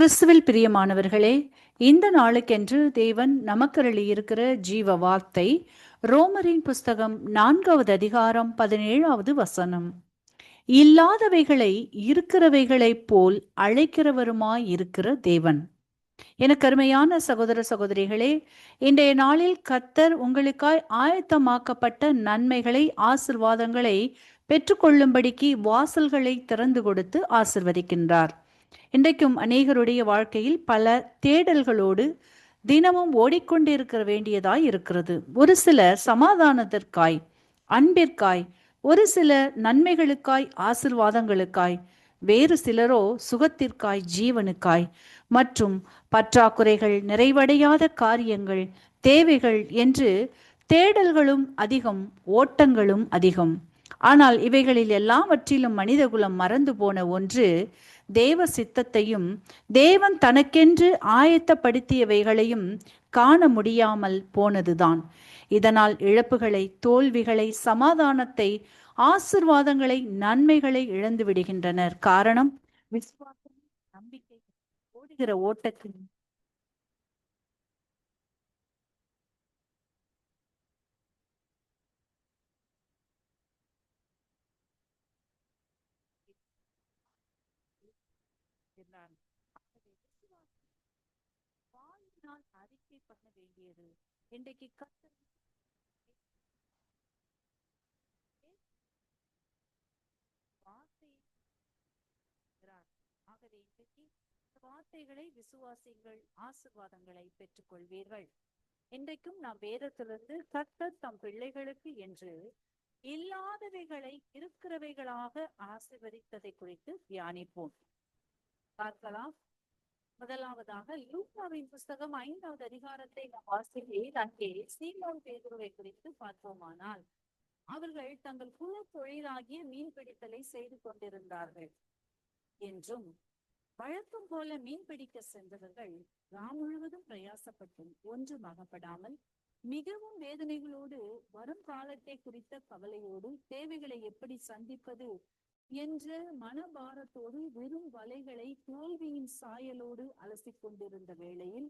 கிறிஸ்துவில் பிரியமானவர்களே இந்த நாளுக்கென்று தேவன் நமக்கருளி இருக்கிற ஜீவ வார்த்தை ரோமரின் புஸ்தகம் நான்காவது அதிகாரம் பதினேழாவது வசனம். இல்லாதவைகளை இருக்கிறவைகளைப் போல் அழைக்கிறவருமாய் இருக்கிற தேவன். என கருமையான சகோதர சகோதரிகளே இன்றைய நாளில் கத்தர் உங்களுக்காய் ஆயத்தமாக்கப்பட்ட நன்மைகளை ஆசிர்வாதங்களை பெற்றுக்கொள்ளும்படிக்கு வாசல்களை திறந்து கொடுத்து ஆசிர்வதிக்கின்றார். இன்றைக்கும் அநேகருடைய வாழ்க்கையில் பல தேடல்களோடு தினமும் ஓடிக்கொண்டிருக்க வேண்டியதாய் இருக்கிறது. ஒரு சிலர் சமாதானத்திற்காய் அன்பிற்காய் ஒரு சில நன்மைகளுக்காய் ஆசிர்வாதங்களுக்காய் வேறு சிலரோ சுகத்திற்காய் ஜீவனுக்காய் மற்றும் பற்றாக்குறைகள் நிறைவடையாத காரியங்கள் தேவைகள் என்று தேடல்களும் அதிகம் ஓட்டங்களும் அதிகம். ஆனால் இவைகளில் எல்லாவற்றிலும் மனிதகுலம் மறந்து போன ஒன்று தேவ சித்தத்தையும் தேவன் தனக்கென்று ஆயத்தப்படுத்தியவைகளையும் காண முடியாமல் போனதுதான். இதனால் இழப்புகளை தோல்விகளை சமாதானத்தை ஆசிர்வாதங்களை நன்மைகளை இழந்து விடுகின்றனர். காரணம்? விசுவாசம் நம்பிக்கை ஓடுகிற ஓட்டத்தின் என்றான் ஆகவே விசுவாசம் வாயினால் அறிக்கை பண்ண வேண்டியது. இன்றைக்கு கத்தர் ஆகவே இன்றைக்கு வார்த்தைகளை விசுவாசிங்கள் ஆசிர்வாதங்களை பெற்றுக்கொள்வீர்கள். இன்றைக்கும் நாம் வேதத்திலிருந்து கர்த்தர் தம் பிள்ளைகளுக்கு என்று இல்லாதவைகளை இருக்கிறவைகளாக ஆசிர்வதித்ததை குறித்து தியானிப்போம். பார்க்கலாம். முதலாவதாக லூக்காவின் புஸ்தகம் ஐந்தாவது அதிகாரத்தை நாம் வாசிக்கையில் அங்கே சீமோன் பேதுருவை குறித்து பார்த்தோமானால் அவர்கள் தங்கள் குல தொழிலாகிய மீன் பிடித்தலை செய்து கொண்டிருந்தார்கள். என்றும் வழக்கம் போல மீன் பிடிக்க சென்றவர்கள் ராம் முழுவதும் பிரயாசப்பட்டும் ஒன்றும் அகப்படாமல் மிகவும் வேதனைகளோடு வரும் காலத்தை குறித்த கவலையோடு தேவைகளை எப்படி சந்திப்பது என்ற மனபாரத்தோடு வெறும் வலைகளை தோல்வியின் சாயலோடு அலசி கொண்டிருந்த வேளையில்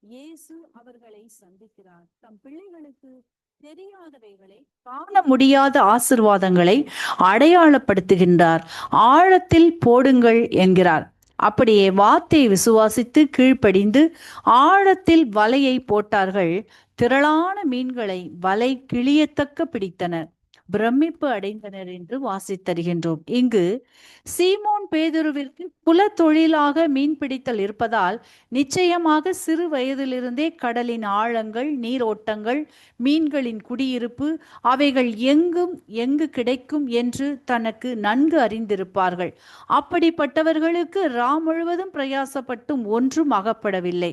இயேசு அவர்களை சந்திக்கிறார். தம் பிள்ளைகளுக்கு தெரியாதவைகளை காண முடியாத ஆசிர்வாதங்களை அடையாளப்படுத்துகின்றார். ஆழத்தில் போடுங்கள் என்கிறார். அப்படியே வார்த்தை விசுவாசித்து கீழ்ப்படிந்து ஆழத்தில் வலையை போட்டார்கள். திரளான மீன்களை வலை கிளியத்தக்க பிடித்தனர் பிரமிப்பு அடைந்தனர் என்று வாசித்தருகின்றோம் இங்கு சீமோன் பேதுருவிற்கு குல தொழிலாக மீன்பிடித்தல் இருப்பதால் நிச்சயமாக சிறு வயதிலிருந்தே கடலின் ஆழங்கள் நீரோட்டங்கள் மீன்களின் குடியிருப்பு அவைகள் எங்கும் எங்கு கிடைக்கும் என்று தனக்கு நன்கு அறிந்திருப்பார்கள். அப்படிப்பட்டவர்களுக்கு ரா முழுவதும் பிரயாசப்பட்டும் ஒன்றும் அகப்படவில்லை.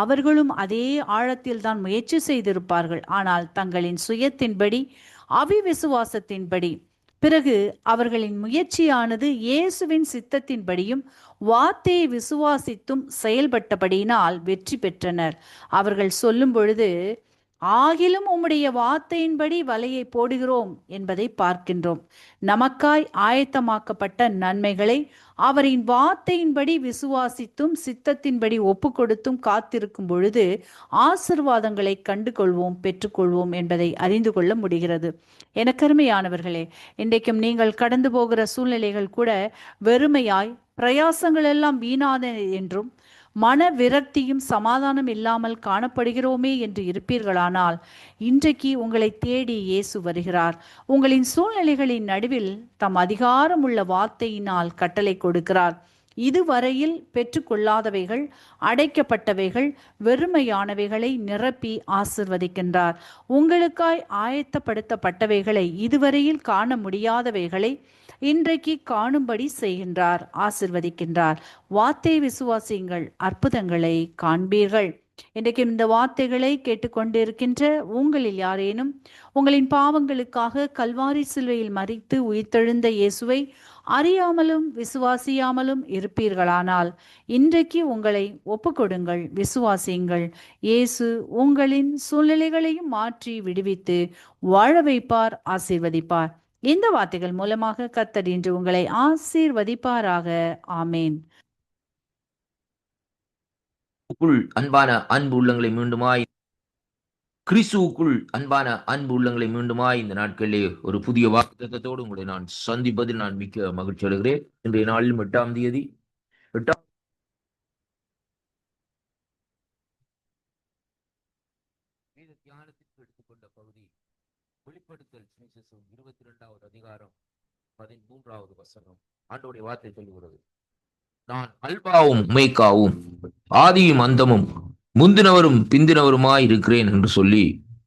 அவர்களும் அதே ஆழத்தில் தான் முயற்சி செய்திருப்பார்கள். ஆனால் தங்களின் சுயத்தின்படி அவிவிசுவாசத்தின்படி. பிறகு அவர்களின் முயற்சியானது இயேசுவின் சித்தத்தின்படியும் வார்த்தையை விசுவாசித்தும் செயல்பட்டபடியினால் வெற்றி பெற்றனர். அவர்கள் சொல்லும் பொழுது ஆகிலும் உம்முடைய வார்த்தையின்படி வலையை போடுகிறோம் என்பதை பார்க்கின்றோம். நமக்காய் ஆயத்தமாக்கப்பட்ட நன்மைகளை அவரின் வார்த்தையின்படி விசுவாசித்தும் சித்தத்தின்படி ஒப்பு கொடுத்தும் காத்திருக்கும் பொழுது ஆசிர்வாதங்களை கண்டு கொள்வோம் பெற்றுக்கொள்வோம் என்பதை அறிந்து கொள்ள முடிகிறது. எனக்கருமையானவர்களே இன்றைக்கும் நீங்கள் கடந்து போகிற சூழ்நிலைகள் கூட வெறுமையாய் பிரயாசங்கள் எல்லாம் வீணாத என்றும் மன விரக்தியும் சமாதானம் இல்லாமல் காணப்படுகிறோமே என்று இருப்பீர்களானால் இன்றைக்கு உங்களை தேடி இயேசு வருகிறார். உங்களின் சூழ்நிலைகளின் நடுவில் தம் அதிகாரம் உள்ள வார்த்தையினால் கட்டளை கொடுக்கிறார். இதுவரையில் பெற்றுக்கொள்ளாதவைகள் அடைக்கப்பட்டவைகள் வெறுமையானவைகளை நிரப்பி ஆசிர்வதிக்கின்றார். உங்களுக்காய் ஆயத்தப்படுத்தப்பட்டவைகளை இதுவரையில் காண முடியாதவைகளை இன்றைக்கு காணும்படி செய்கின்றார் ஆசிர்வதிக்கின்றார். வார்த்தை விசுவாசியுங்கள் அற்புதங்களை காண்பீர்கள். இன்றைக்கும் இந்த வார்த்தைகளை கேட்டுக்கொண்டிருக்கின்ற உங்களில் யாரேனும் உங்களின் பாவங்களுக்காக கல்வாரி சிலுவையில் மறித்து உயிர்த்தெழுந்த இயேசுவை அறியாமலும் விசுவாசியாமலும் இருப்பீர்களானால் இன்றைக்கு உங்களை ஒப்புக்கொடுங்கள் விசுவாசியுங்கள். இயேசு உங்களின் சூழ்நிலைகளையும் மாற்றி விடுவித்து வாழ வைப்பார் ஆசீர்வதிப்பார். இந்த வார்த்தைகள் மூலமாக கத்தர் இன்று உங்களை ஆசீர்வதிப்பாராக. ஆமேன். அன்பான அன்பு உள்ளங்களை மீண்டுமாய் கிறிஸ்துவுக்குள் அன்பான அன்பு உள்ளங்களை மீண்டுமாய் இந்த நாட்களிலே ஒரு புதிய வாக்குத்தத்தோடு உங்களை நான் சந்திப்பதில் நான் மிக்க மகிழ்ச்சி அடைகிறேன். இன்றைய நாளில் எட்டாம் தேதி எட்டாம் வெளிப்படுத்தல் சுவிசேஷம் இருபத்தி ரெண்டாவது அதிகாரம் பதிமூன்றாவது வசனம். ஆண்டோடைய வார்த்தை சொல்லுகிறது. நான் அல்பாவும் உமைக்காவும் ஆதியும் அந்தமும் முந்தினவரும் பிந்தினவருமாய் இருக்கிறேன் என்று சொல்லி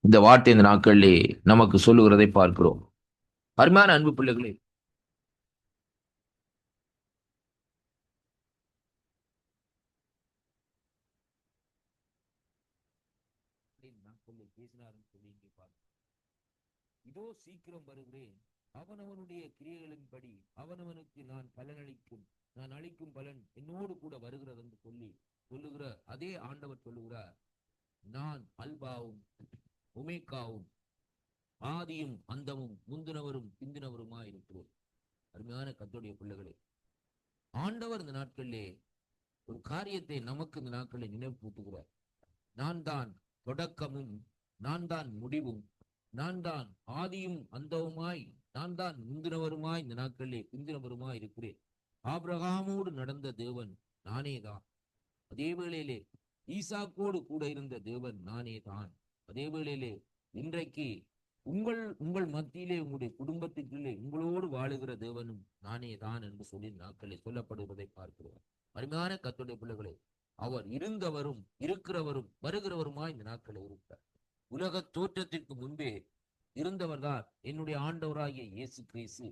இந்த வார்த்தை இந்த நாட்களிலே நமக்கு சொல்லுகிறதை பார்க்கிறோம். அருமையான அன்பு பிள்ளைகளே பேசினார்னு சொல்லி இங்கே பார்க்கிறோம். இதோ சீக்கிரம் வருகிறேன். அவனவனுடைய கிரியைகளின்படி அவனவனுக்கு நான் பலனளிக்கும். நான் அளிக்கும் பலன் என்னோடு கூட வருகிறது என்று சொல்லி சொல்லுகிற அதே ஆண்டவர் சொல்லுகிறார். நான் அல்பாவும் உமேக்காவும் ஆதியும் அந்தமும் முந்தினவரும் பிந்தினவருமா இருக்கிறோம் அருமையான கத்தோடைய பிள்ளைகளே ஆண்டவர் இந்த நாட்களிலே ஒரு காரியத்தை நமக்கு இந்த நாட்களில் நினைவூட்டுகிறார் நான் தான் தொடக்கமும் நான் தான் முடிவும் நான் தான் ஆதியும் அந்தவுமாய் நான் தான் முந்தினவருமாய் இந்த நாட்களிலே பிந்தினவருமாய் இருக்கிறேன். ஆபிரகாமோடு நடந்த தேவன் நானே தான் அதே வேளையிலே ஈசாக்கோடு கூட இருந்த தேவன் நானே தான் அதே வேளையிலே இன்றைக்கு உங்கள் உங்கள் மத்தியிலே உங்களுடைய குடும்பத்துக்குள்ளே உங்களோடு வாழுகிற தேவனும் நானே தான் என்று சொல்லி நாட்களில் சொல்லப்படுவதை பார்க்கிறோம். அருமையான கத்துடைய பிள்ளைகளே அவர் இருந்தவரும் இருக்கிறவரும் வருகிறவருமாய் இந்த நாட்களை இருக்கிறார் உலக தோற்றத்திற்கு முன்பே இருந்தவர்தான் என்னுடைய ஆண்டவராகிய இயேசு கிறிஸ்து.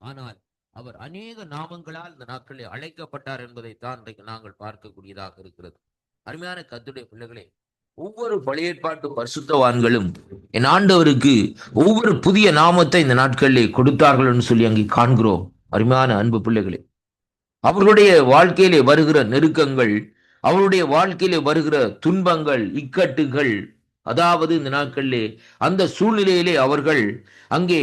ஆனால் அவர் அநேக நாமங்களால் இந்த நாட்களில் அழைக்கப்பட்டார் என்பதைத்தான் இன்றைக்கு நாங்கள் பார்க்கக்கூடியதாக இருக்கிறது. அருமையான கத்துடைய பிள்ளைகளே ஒவ்வொரு பழைய ஏற்பாட்டு பரிசுத்தவான்களும் என் ஆண்டவருக்கு ஒவ்வொரு புதிய நாமத்தை இந்த நாட்களிலே கொடுத்தார்கள் என்று சொல்லி அங்கே காண்கிறோம். அருமையான அன்பு பிள்ளைகளே அவர்களுடைய வாழ்க்கையிலே வருகிற நெருக்கங்கள் அவருடைய வாழ்க்கையிலே வருகிற துன்பங்கள் இக்கட்டுகள் அதாவது இந்த நாட்களிலே அந்த சூழ்நிலையிலே அவர்கள் அங்கே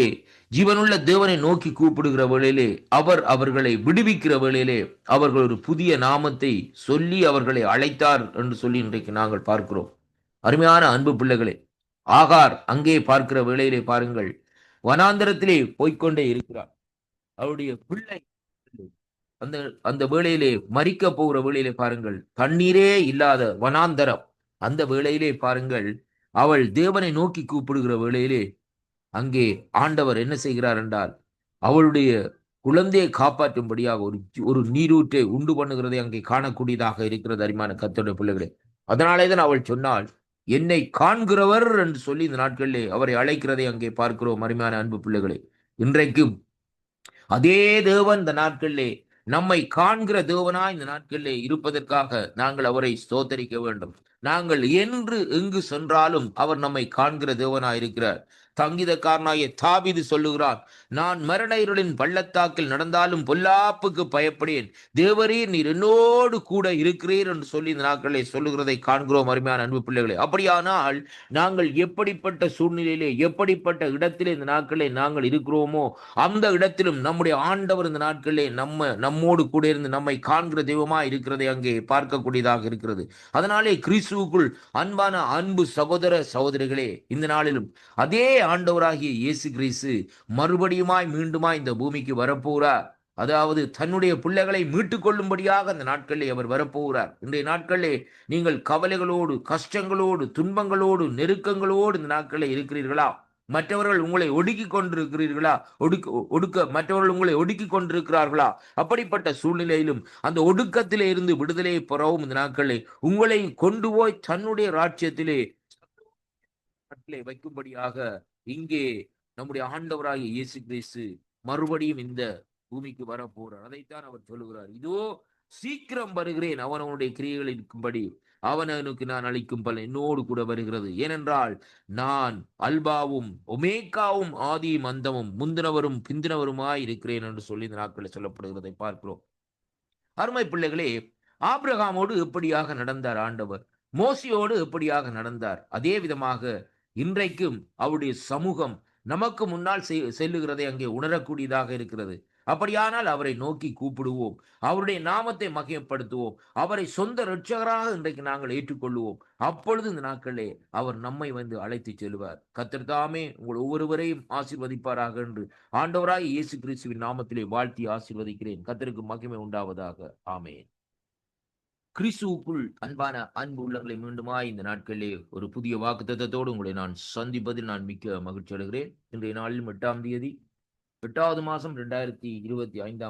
ஜீவனுள்ள தேவனை நோக்கி கூப்பிடுகிற வேளையிலே அவர் அவர்களை விடுவிக்கிற வேளையிலே அவர்கள் ஒரு புதிய நாமத்தை சொல்லி அவர்களை அழைத்தார் என்று சொல்லி இன்றைக்கு நாங்கள் பார்க்கிறோம். அருமையான அன்பு பிள்ளைகளே ஆகார் அங்கே பார்க்கிற வேளையிலே பாருங்கள் வனாந்தரத்திலே போய்க்கொண்டே இருக்கிறார் அவருடைய பிள்ளை அந்த அந்த வேளையிலே மறிக்க போகிற வேளையிலே பாருங்கள் தண்ணீரே இல்லாத வனாந்தரம். அந்த வேளையிலே பாருங்கள் அவள் தேவனை நோக்கி கூப்பிடுகிற வேளையிலே அங்கே ஆண்டவர் என்ன செய்கிறார் என்றால் அவளுடைய குழந்தையை காப்பாற்றும்படியாக ஒரு ஒரு நீரூற்றை உண்டு பண்ணுகிறதை அங்கே காணக்கூடியதாக இருக்கிறது அரிமான கத்தோட பிள்ளைகளே. அதனாலே தான் அவள் சொன்னாள் என்னை காண்கிறவர் என்று சொல்லி இந்த நாட்களிலே அவரை அழைக்கிறதை அங்கே பார்க்கிறோம் அருமையான அன்பு பிள்ளைகளே. இன்றைக்கும் அதே தேவன் இந்த நாட்களிலே நம்மை காண்கிற தேவனா இந்த நாட்களிலே இருப்பதற்காக நாங்கள் அவரை ஸ்தோத்தரிக்க வேண்டும். நாங்கள் என்று எங்கு சென்றாலும் அவர் நம்மை காண்கிற தேவனாயிருக்கிறார். சங்கீதக்காரனாகிய தாபிது சொல்லுகிறான் நான் மரண இருளின் பள்ளத்தாக்கில் நடந்தாலும் பொல்லாப்புக்கு பயப்படேன். தேவரீர் நீர் என்னோடு கூட இருக்கிறீர் என்று சொல்லி இந்த நாட்களை சொல்லுகிறதை காண்கிறோம் அருமையான அன்பு பிள்ளைகளே. அப்படியானால் நாங்கள் எப்படிப்பட்ட சூழ்நிலையிலே எப்படிப்பட்ட இடத்திலே இந்த நாட்களே நாங்கள் இருக்கிறோமோ அந்த இடத்திலும் நம்முடைய ஆண்டவர் இந்த நாட்களிலே நம்ம நம்மோடு கூட இருந்து நம்மை காண்கிற தெய்வமா இருக்கிறதை அங்கே பார்க்கக்கூடியதாக இருக்கிறது. அதனாலே கிறிஸ்துவுக்குள் அன்பான அன்பு சகோதர சகோதரிகளே இந்த நாளிலும் அதே ஆண்டவராகிய இயேசு கிரீசு மறுபடியுமாய் மீண்டுமாய் இந்த பூமிக்கு வரப்போகிறார். அதாவது தன்னுடைய பிள்ளைகளை மீட்டுக் கொள்ளும்படியாக அந்த நாட்களிலே அவர் வரப்போகிறார். இன்றைய நாட்களிலே நீங்கள் கவலைகளோடு கஷ்டங்களோடு துன்பங்களோடு நெருக்கங்களோடு இந்த நாட்களில் இருக்கிறீர்களா? மற்றவர்கள் உங்களை ஒடுக்கி கொண்டிருக்கிறீர்களா? ஒடுக்க ஒடுக்க மற்றவர்கள் உங்களை ஒடுக்கி கொண்டிருக்கிறார்களா? அப்படிப்பட்ட சூழ்நிலையிலும் அந்த ஒடுக்கத்திலே இருந்து விடுதலையை பெறவும் இந்த நாட்களை உங்களை கொண்டு போய் தன்னுடைய ராஜ்யத்திலே வைக்கும்படியாக இங்கே நம்முடைய ஆண்டவராகிய இயேசு கிறிஸ்து மறுபடியும் இந்த பூமிக்கு வர போறார் அதைத்தான் அவர் சொல்லுகிறார். இதோ சீக்கிரம் வருகிறேன். அவன் அவனுடைய கிரியைகளின்படி இருக்கும்படி நான் அளிக்கும் பலன் என்னோடு கூட வருகிறது. ஏனென்றால் நான் அல்பாவும் ஒமேக்காவும் ஆதியும் அந்தமும் முந்தினவரும் பிந்தினவருமாய் இருக்கிறேன் என்று சொல்லி இந்த நாட்களில் சொல்லப்படுகிறதை பார்க்கிறோம். அருமை பிள்ளைகளே ஆப்ரகாமோடு எப்படியாக நடந்தார் ஆண்டவர்? மோசியோடு எப்படியாக நடந்தார்? அதே விதமாக இன்றைக்கும் அவருடைய சமூகம் நமக்கு முன்னால் செல்லுகிறதை அங்கே உணரக்கூடியதாக இருக்கிறது. அப்படியானால் அவரை நோக்கி கூப்பிடுவோம். அவருடைய நாமத்தை மகிமைப்படுத்துவோம். அவரை சொந்த ரட்சகராக இன்றைக்கு நாங்கள் ஏற்றுக்கொள்வோம். அப்பொழுது இந்த நாட்களே அவர் நம்மை வந்து அழைத்து செல்வார். கத்திர்தாமே உங்கள் ஒவ்வொருவரையும் ஆசீர்வதிப்பாராக என்று ஆண்டவராய் இயேசு கிறிஸ்துவின் நாமத்திலே வாழ்த்தி ஆசிர்வதிக்கிறேன். கத்திற்கு மகிமை உண்டாவதாக. ஆமேன். கிறிஸ்துவுக்குள் அன்பான அன்பு உள்ளங்களை மீண்டுமாய் இந்த நாட்களிலே ஒரு புதிய வாக்குத்தத்தத்தோடு உங்களை நான் சந்திப்பதில் நான் மிக்க மகிழ்ச்சி அடைகிறேன் இன்றைய நாளிலும் எட்டாம் தேதி எட்டாவது மாதம் ரெண்டாயிரத்தி இருபத்தி ஐந்தாம்